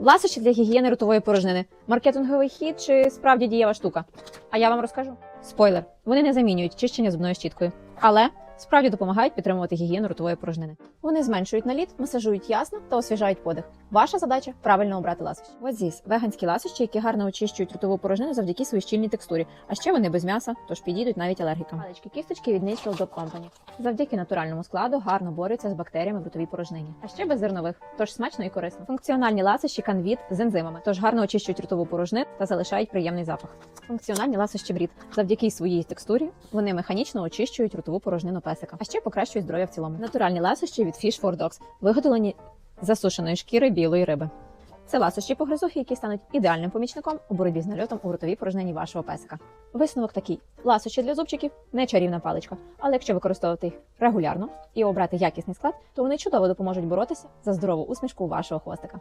Ласощі для гігієни ротової порожнини. Маркетинговий хід чи справді дієва штука? А я вам розкажу. Спойлер: вони не замінюють чищення зубною щіткою, але справді допомагають підтримувати гігієну ротової порожнини. Вони зменшують наліт, масажують ясно та освіжають подих. Ваша задача правильно обрати ласощі. Вазіс веганські ласощі, які гарно очищують ротову порожнину завдяки своїй щільній текстурі. А ще вони без м'яса, тож підійдуть навіть алергікам. Палички кісточки від Natural Dog Company. Завдяки натуральному складу гарно борються з бактеріями в ротовій порожнині. А ще без зернових, тож смачно і корисно. Функціональні ласощі канвіт з ензимами, тож гарно очищують ротову порожнину та залишають приємний запах. Функціональні ласощі брід. Завдяки своїй текстурі вони механічно очищують ротову порожнину песика, а ще покращують здоров'я в цілому. Натуральні ласощі від Fish for Dogs, виготовлені засушеної шкіри білої риби. Це ласощі погризухи, які стануть ідеальним помічником у боротьбі з нальотом у ротовій порожнині вашого песика. Висновок такий: ласощі для зубчиків не чарівна паличка, але якщо використовувати їх регулярно і обрати якісний склад, то вони чудово допоможуть боротися за здорову усмішку вашого хвостика.